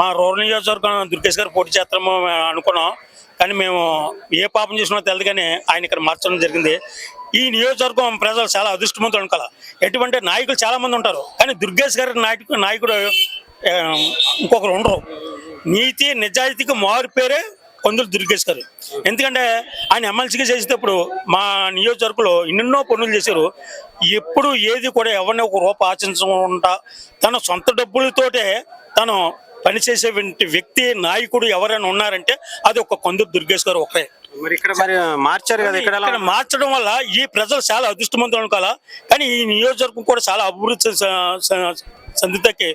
మా రూరల్ నియోజకవర్గం దుర్గేష్ గారు పోటీ చేస్తాము అనుకున్నాం. కానీ మేము ఏ పాపం చేసినా తెలియదు కానీ ఆయన ఇక్కడ మార్చడం జరిగింది. ఈ నియోజకవర్గం ప్రజలు చాలా అదృష్టవంతులు అనుకోవాలి? ఎటువంటి నాయకులు చాలా మంది ఉంటారు. కానీ దుర్గేష్ గారి నాయకుడు నాయకుడు ఇంకొకరు ఉండరు. నీతి నిజాయితీకి మారు పేరే కొందరు దుర్గేష్ గారు. ఎందుకంటే ఆయన ఎమ్మెల్సీగా చేసేటప్పుడు మా నియోజకవర్గంలో ఎన్నెన్నో పనులు చేశారు. ఎప్పుడు ఏది కూడా ఎవరిని ఒక రూప ఆచరించకుండా తన సొంత డబ్బులతోటే తను పనిచేసేటువంటి వ్యక్తి నాయకుడు ఎవరైనా ఉన్నారంటే అది ఒక కొందరు దుర్గేష్ గారు ఒకరే. మరి ఇక్కడ మరి మార్చారు కదా ఇక్కడ మార్చడం వల్ల ఈ ప్రజలు చాలా అదృష్టవంతులు అనుకోవాలా? కానీ ఈ నియోజకవర్గం కూడా చాలా అభివృద్ధి సందితకి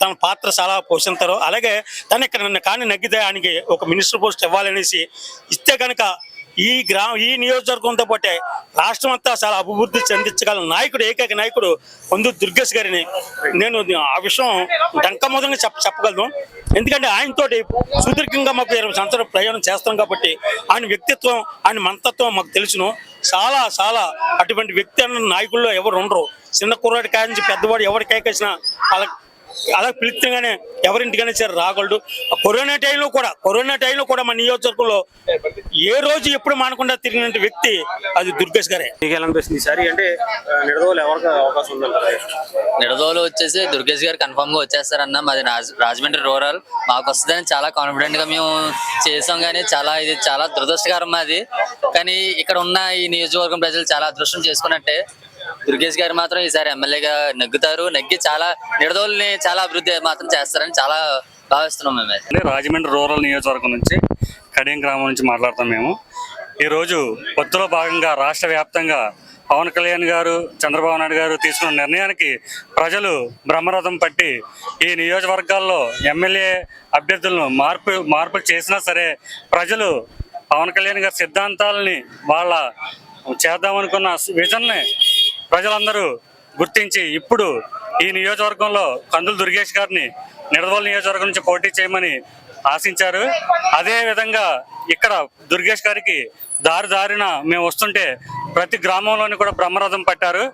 తన పాత్ర చాలా పోషిస్తారు అలాగే తను ఇక్కడ నన్ను కానీ నగ్గితే ఆయనకి ఒక మినిస్టర్ పోస్ట్ ఇవ్వాలనేసి ఇస్తే కనుక ఈ గ్రామ ఈ నియోజకవర్గంతో పాటే రాష్ట్రం అంతా చాలా అభివృద్ధి చెందించగల నాయకుడు ఏకైక నాయకుడు పొందు దుర్గేష్ గారిని నేను ఆ విషయం డంకమోదంగా చెప్ప చెప్పగలను. ఎందుకంటే ఆయనతోటి సుదీర్ఘంగా మాకు ఇరవై సంవత్సరాలు ప్రయాణం చేస్తాం కాబట్టి ఆయన వ్యక్తిత్వం ఆయన మంతత్వం మాకు తెలుసును. చాలా చాలా అటువంటి వ్యక్తి అన్న నాయకుల్లో ఎవరు ఉండరు. చిన్న కుర్రాడి కాయ నుంచి పెద్దవాడు ఎవరి వాళ్ళకి అలా పిలుస్తూనే ఎవరింటికైనా సరే రాగలడు. ఆ కరోనా టైంలో కూడా కరోనా టైంలో కూడా మన నియోజకవర్గంలో ఏ రోజు ఎప్పుడు మానకుండా తిరిగిన వ్యక్తి అది దుర్గేష్ గారే. మీకు ఎలా అనిపిస్తుంది? ఈసారి అంటే ఆ, నిడదవోలు ఎవరికి అవకాశం ఉందంటారు? నిడదోలు వచ్చేసి దుర్గేష్ గారు కన్ఫర్మ్గా వచ్చేస్తారన్న మాది రాజ్- రాజమండ్రి రూరల్ మాకు వస్తుందని చాలా కాన్ఫిడెంట్గా మేము చేసాం కానీ చాలా ఇది చాలా దురదృష్టకరం అది కానీ ఇక్కడ ఉన్న ఈ నియోజకవర్గం ప్రజలు చాలా అదృష్టం చేసుకున్నట్టే దుర్గేష్ గారు మాత్రం ఈసారి ఎమ్మెల్యేగా నెగ్గుతారు. నెగ్గి చాలా నిడదోల్ని చాలా అభివృద్ధి మాత్రం చేస్తారని చాలా భావిస్తున్నాం మేము రాజమండ్రి రూరల్ నియోజకవర్గం నుంచి కడియం గ్రామం నుంచి మాట్లాడతాం మేము. ఈరోజు పొత్తులో భాగంగా రాష్ట్ర వ్యాప్తంగా పవన్ కళ్యాణ్ గారు చంద్రబాబు నాయుడు గారు తీసుకున్న నిర్ణయానికి ప్రజలు బ్రహ్మరథం పట్టి ఈ నియోజకవర్గాల్లో ఎమ్మెల్యే అభ్యర్థులను మార్పు మార్పులు చేసినా సరే ప్రజలు పవన్ కళ్యాణ్ గారి సిద్ధాంతాలని వాళ్ళ చేద్దామనుకున్న విజన్ని ప్రజలందరూ గుర్తించి ఇప్పుడు ఈ నియోజకవర్గంలో కందులు దుర్గేష్ గారిని నిడదవోలు నియోజకవర్గం నుంచి పోటీ చేయమని ఆశించారు. అదే విధంగా ఇక్కడ దుర్గేష్ గారికి దారి దారిన మేము వస్తుంటే ప్రతి గ్రామంలోని కూడా బ్రహ్మరథం పట్టారు.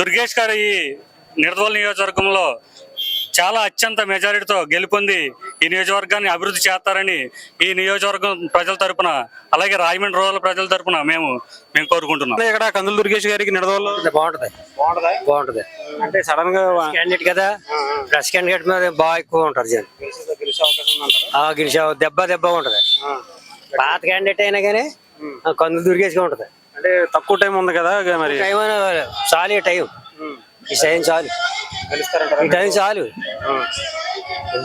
దుర్గేష్ గారు ఈ నిడదవోలు నియోజకవర్గంలో చాలా అత్యంత మెజారిటీతో గెలుపొంది ఈ నియోజకవర్గాన్ని అభివృద్ధి చేస్తారని ఈ నియోజకవర్గం ప్రజల తరపున అలాగే రాజమండ్రి రూరల్ ప్రజల తరపున మేము మేము కోరుకుంటున్నాం. ఇక్కడ కందులు దుర్గేష్ గారికి నిడదవోలు బాగుంటది బాగుంటుందా. అంటే సడన్గా క్యాండిడేట్ కదా ప్రెస్ క్యాండిడేట్ మీద బాగా ఎక్కువ ఉంటారు జనం. గెలిచే దెబ్బ దెబ్బ ఉంటది. పాత క్యాండిడేట్ అయినా కానీ కందు దుర్గేసుగా ఉంటది. అంటే తక్కువ టైం ఉంది కదా మరి. టైం చాలు టైం. ఈ టైం చాలు. ఈ టైం చాలు.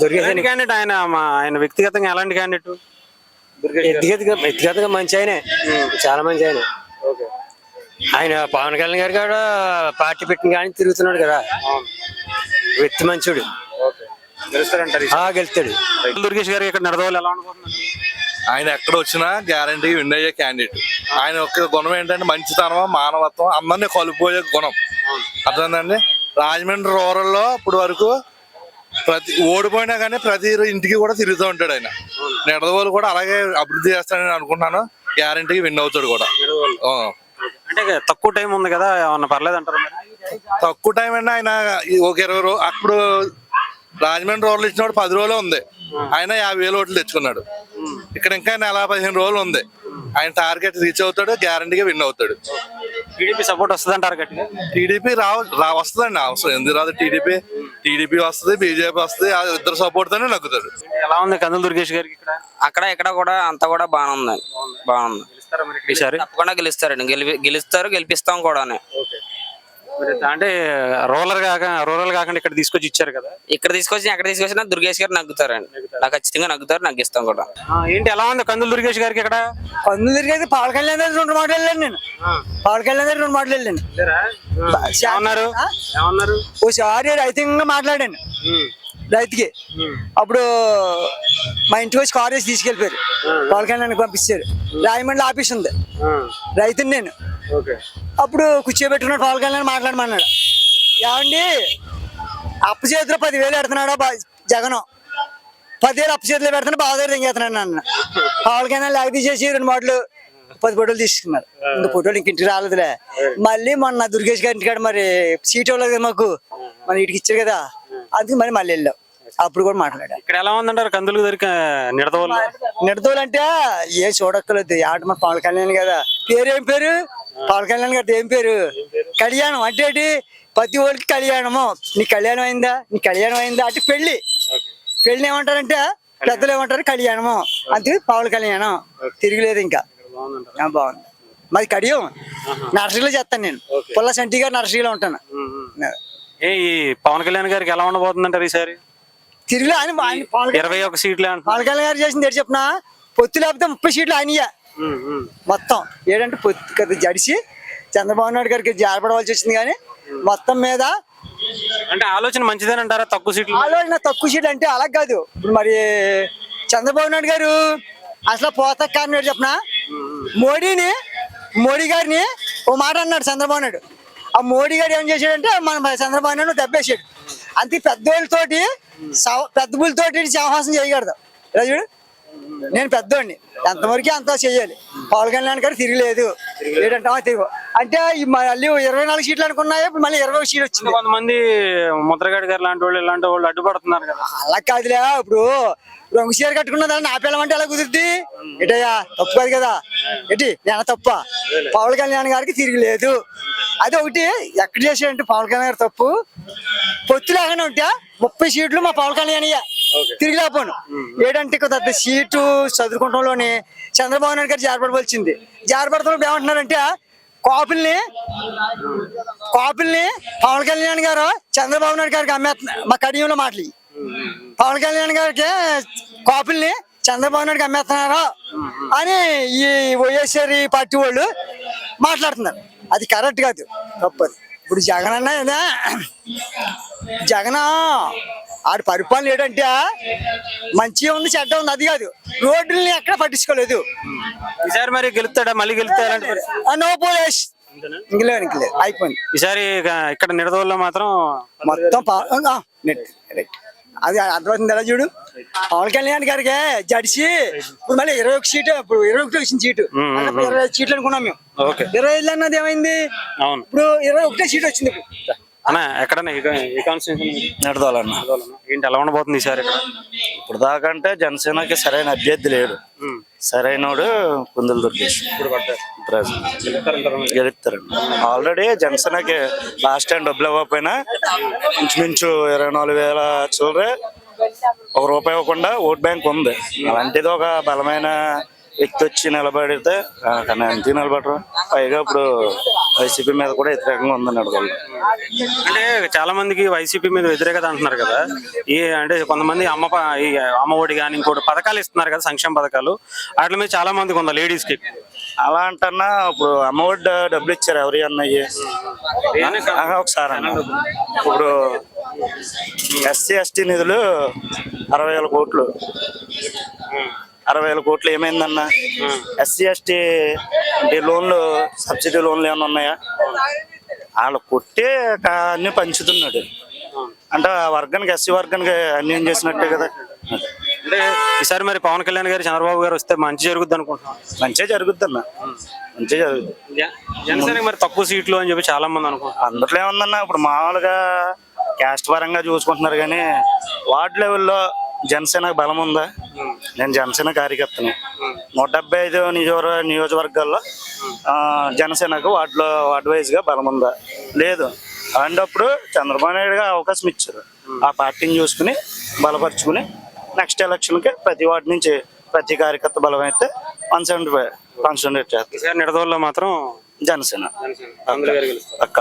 దుర్గేశ్ క్యాండిడేట్ ఆయన? మా ఆయన వ్యక్తిగతంగా ఎలాంటి క్యాండిడేట్ గారు. వ్యక్తిగతంగా వ్యక్తిగతంగా మంచి ఆయనే. చాలా మంచి ఆయన. ఓకే. ఆయన పవన్ కళ్యాణ్ గారు కూడా పార్టీ పెట్టిన కానీ తిరుగుతున్నాడు కదా. వ్యక్తి మంచుడు. ఓకే. గెలుస్తారంటారు ఆ గెలుస్తాడు. దుర్గేష్ గారికి ఇక్కడ నిడదవోలు ఎలా అనుకుంటున్నారు? ఆయన ఎక్కడ వచ్చినా గ్యారంటీ విన్ అయ్యే క్యాండిడేట్ ఆయన యొక్క గుణం ఏంటంటే మంచితనం మానవత్వం అందరినీ కలుపుకోయే గుణం. అర్థమైందండి? రాజమండ్రి రూరల్లో ఇప్పుడు వరకు ప్రతి ఓడిపోయినా కానీ ప్రతి ఇంటికి కూడా తిరుగుతూ ఉంటాడు ఆయన. నిడదవోలు కూడా అలాగే అభివృద్ధి చేస్తాడని అనుకుంటున్నాను గ్యారంటీకి విన్ అవుతాడు కూడా. అంటే తక్కువ టైం ఉంది కదా ఏమన్నా పర్లేదు అంటారు తక్కువ టైం అయినా ఆయన ఒక ఇరవై రోజు అప్పుడు రాజమండ్రి రోజులు ఇచ్చినప్పుడు పది రోజులే ఉంది. ఆయన యాభై వేలు ఓట్లు తెచ్చుకున్నాడు. ఇక్కడ ఇంకా నెల పదిహేను రోజులు ఉంది. ఆయన టార్గెట్ రీచ్ అవుతాడు గ్యారంటీగా విన్ అవుతాడు. టీడీపీ సపోర్ట్ వస్తుంది అంటారు గట్టిగా? టీడీపీ రావు రా వస్తుందండి. అవసరం ఎందుకు రాదు? టీడీపీ టీడీపీ వస్తుంది బీజేపీ వస్తుంది ఆ ఇద్దరు సపోర్ట్ తోనే నగ్గుతాడు ఎలా ఉంది కందులు దుర్గేష్ గారికి ఇక్కడ? అక్కడ ఇక్కడ కూడా అంతా కూడా బాగానే ఉంది బాగుంది. ఈసారి తప్పకుండా గెలుస్తారండి. గెలిపి గెలుస్తారు గెలిపిస్తాం కూడా అంటే రూరల్ కాక రూరల్ కాకుండా ఇక్కడ తీసుకొచ్చి ఇచ్చారు కదా? ఇక్కడ తీసుకొచ్చి ఎక్కడ తీసుకొచ్చినా దుర్గేష్ గారు నగ్గుతారండి. నాకు ఖచ్చితంగా నగ్గుతారు నగ్గిస్తాం కూడా. ఆ, ఏంటి ఎలా ఉంది కందులు దుర్గేష్ గారికి ఇక్కడ? కందు తిరిగేది పవన్ కళ్యాణ్ దగ్గర రెండు మాటలు వెళ్ళాను నేను. పవన్ కళ్యాణ్ దగ్గర రెండు మాటలు వెళ్ళాను. ఏమన్నారు? ఏమన్నారు? ఓసారి రైతంగా మాట్లాడాను. రైతుకి. అప్పుడు మా ఇంటికి వచ్చి కార్ వేసి తీసుకెళ్ళిపోయారు. పవన్ కళ్యాణ్ పంపించారు రాయమండ్రి ఆఫీస్ ఉంది. రైతుని నేను. ఓకే. అప్పుడు కూర్చోబెట్టుకున్నాడు పవన్ కళ్యాణ్ మాట్లాడమన్నాడు. ఏమండి? అప్పు చేతిలో పదివేలు పెడుతున్నాడా జగన్? పదివేలు అప్పు చేతిలో పెడుతున్నా బావగారు తెంగేస్తున్నాడు అన్న పవన్ కళ్యాణ్ లాగ్ తీసేసి రెండు మాటలు పది ఫోటోలు తీసుకున్నారు ఇంక ఫోటోలు ఇంక ఇంటికి రాలేదులే. మళ్ళీ మొన్న దుర్గేష్ గారి ఇంటికాడ మరి సీట్ ఇవ్వలేదు కదా మాకు. మన ఇంటికి ఇచ్చారు కదా. అందుకు మరి మళ్ళీ వెళ్ళాం. అప్పుడు కూడా మాట్లాడా ఇక్కడ ఎలా ఉందంటారు? కందులు దొరిక నిడదవల్ల నిడదోలంటే ఏ చూడక్కర్లేదు. ఆట మన పవన్ కళ్యాణ్ కదా. పేరు ఏం పేరు? పవన్ కళ్యాణ్ గారి ఏం పేరు? కళ్యాణం. అంటే ప్రతి ఒడికి కళ్యాణము. నీ కళ్యాణం అయిందా? నీ కళ్యాణం అయిందా? అంటే పెళ్ళి పెళ్ళి ఏమంటారంటే పెద్దలు ఏమంటారు? కళ్యాణము. అంతే పవన్ కళ్యాణం. తిరిగిలేదు ఇంకా. బాగుంది. మాది కడియం. నర్సరీలో చేస్తాను నేను. పుల్ల సంటి గారు నర్సరీలో ఉంటాను. ఏ పవన్ కళ్యాణ్ గారికి ఎలా ఉండబోతుందంటారు ఈసారి? ఆయన పవన్ ఇరవై ఒక సీట్లు పవన్ కళ్యాణ్ గారు చేసింది చెప్పిన? పొత్తు లేకపోతే ముప్పై సీట్లు ఆయనయే. మొత్తం. ఏంటంటే పొత్తు జడిసి. చంద్రబాబు నాయుడు గారికి జారపడవలసి వచ్చింది కానీ మొత్తం మీద అంటే ఆలోచన మంచిదేనంటారా తక్కువ సీట్లు? ఆలోచన తక్కువ సీట్లు అంటే అలా కాదు. ఇప్పుడు మరి చంద్రబాబు నాయుడు గారు అసలు పోత కారణం చెప్పిన? మోడీని మోడీ గారిని ఓ మాట అన్నాడు చంద్రబాబు నాయుడు. ఆ మోడీ గారు ఏం చేశాడంటే మన చంద్రబాబు నాయుడు దెబ్బేసాడు అంతే పెద్దోళ్ళతోటి పెద్ద పులితోటి సహవాసం చేయకూడదు. ఇలా చూడు. నేను పెద్దోడిని. ఎంతవరకు అంత చెయ్యాలి. పవన్ కళ్యాణ్ గారు తిరగలేదు. ఏంటంటే ఆ, తిరుగు. అంటే మళ్ళీ ఇరవై నాలుగు సీట్లు అనుకున్నాయి ఇప్పుడు మళ్ళీ ఇరవై ఒక సీట్ వచ్చింది కొంతమంది ముద్రగడ్డి గారు లాంటి వాళ్ళు ఇలాంటి వాళ్ళు అడ్డుపడుతున్నారు కదా. అలా కాదులే ఇప్పుడు రంగు చీర కట్టుకున్న దాన్ని ఆపేయాలంటే ఎలా కుదురుద్ది? ఏటయ్యా తప్పు కాదు కదా. ఏంటి నేను తప్ప? పవన్ కళ్యాణ్ గారికి తిరగలేదు. అది ఒకటి ఎక్కడ చేసాడంటే పవన్ కళ్యాణ్ గారు తప్పు. పొత్తు లేకుండా ఉంటే ముప్పై సీట్లు మా పవన్ కళ్యాణ్ తిరిగిలేకపోను ఏడంటే కొద్ది సీటు చదువుకుంటంలోని చంద్రబాబు నాయుడు గారు జారపడవలసింది జారపడతంలో ఏమంటున్నారంటే కాపుల్ని కాపుల్ని పవన్ కళ్యాణ్ గారు చంద్రబాబు నాయుడు గారికి అమ్మేస్తున్నారు మా కడియంలో మాటలు. పవన్ కళ్యాణ్ గారికి కాపుల్ని చంద్రబాబు నాయుడుకి అమ్మేస్తున్నారు అని ఈ వైఎస్ఆర్ పార్టీ వాళ్ళు మాట్లాడుతున్నారు. అది కరెక్ట్ కాదు తప్పదు. ఇప్పుడు జగన్ అన్న జగన్? ఆడి పరిపాలన ఏంటంటే మంచిగా ఉంది చెడ్డ ఉంది అది కాదు. రోడ్లని ఎక్కడ పట్టించుకోలేదు. ఈసారి మరి గెలుస్తాడా? మళ్ళీ గెలుస్తా ఎలాంటి పరిస్థితి? ఆ, నో పోలీస్ ఇంకలేదు ఇంకలేదు అయిపోయింది. ఈసారి ఇక ఇక్కడ నిడదవల్లో మాత్రం మొత్తం. అది అర్థమవుతుంది ఎలా చూడు. పవన్ కళ్యాణ్ గారికి జడిసి. ఇప్పుడు మళ్ళీ ఇరవై ఒక సీటు ఇప్పుడు ఇరవై ఒకటి వచ్చింది సీటు. ఇరవై సీట్లు అనుకున్నాం మేము. ఇరవై ఐదు అన్నది ఏమైంది? ఇప్పుడు ఇరవై ఒకటే సీట్ వచ్చింది ఇప్పుడు. అన్న ఎక్కడన్నా నెడదాలన్న. ఏంటి ఎలా ఉండబోతుంది ఈసారి ఇక్కడ? ఇప్పుడు దాకంటే జనసేనకి సరైన అభ్యర్థి లేడు. సరైనోడు కుందులు దుర్గేష్. గెలుస్తారండి ఆల్రెడీ జనసేనకి లాస్ట్ టైం డబ్బులు ఇవ్వకపోయినా ఇంచుమించు ఇరవై నాలుగు వేల చిల్లరే ఒక రూపాయి ఇవ్వకుండా ఓట్ బ్యాంక్ ఉంది. అలాంటిది ఒక బలమైన వచ్చి నిలబడితే కానీ అంతే నిలబడరు. పైగా ఇప్పుడు వైసీపీ మీద కూడా వ్యతిరేకంగా ఉంది నడవలు అంటే చాలా మందికి వైసీపీ మీద వ్యతిరేకత అంటున్నారు కదా. ఈ అంటే కొంతమంది అమ్మ ప- ఈ అమ్మ ఒడి కానీ ఇంకోటి పథకాలు ఇస్తున్నారు కదా సంక్షేమ పథకాలు. వాటి మీద చాలా మందికి ఉంది లేడీస్కి అలా అంటన్నా ఇప్పుడు అమ్మఒడి డబ్బులు ఇచ్చారు ఎవరి అన్నయ్య ఆహా, ఒకసారి అన్న. ఇప్పుడు ఎస్సీ ఎస్టీ నిధులు అరవై వేల కోట్లు. అరవై వేల కోట్లు ఏమైందన్న? ఎస్సీ ఎస్టీ లోన్లు సబ్సిడీ లోన్లు ఏమైనా ఉన్నాయా? వాళ్ళు కొట్టి అన్ని పంచుతున్నాడు. అంటే ఆ వర్గానికి ఎస్సీ వర్గానికి అన్యాయం చేసినట్టే కదా. అంటే ఈసారి మరి పవన్ కళ్యాణ్ గారు చంద్రబాబు గారు వస్తే మంచి జరుగుద్ది అనుకుంటున్నాం మంచిగా జరుగుద్ది అన్న మంచిగా జరుగుద్ది జనసేనకి మరి తక్కువ సీట్లు అని చెప్పి చాలా మంది అనుకుంటున్నారు. అందులో ఏముందన్న? ఇప్పుడు మామూలుగా క్యాస్ట్ పరంగా చూసుకుంటున్నారు కానీ వార్డ్ లెవెల్లో జనసేన బలం ఉందా నేను జనసేన కార్యకర్తని. నూట డెబ్బై ఐదు నియోజక నియోజకవర్గాల్లో జనసేనకు వార్డులో వార్డు వైజ్గా బలం ఉందా లేదు. అలాంటప్పుడు చంద్రబాబు నాయుడు గారు అవకాశం ఇచ్చారు. ఆ పార్టీని చూసుకుని బలపరుచుకుని నెక్స్ట్ ఎలక్షన్కి ప్రతి వార్డు నుంచి ప్రతి కార్యకర్త బలం అయితే వన్ సెవెంటీ ఫైవ్ కాన్సన్ట్రేట్ చేస్తారు. ఈసారి నిడదవల్లో మాత్రం జనసేన. పక్క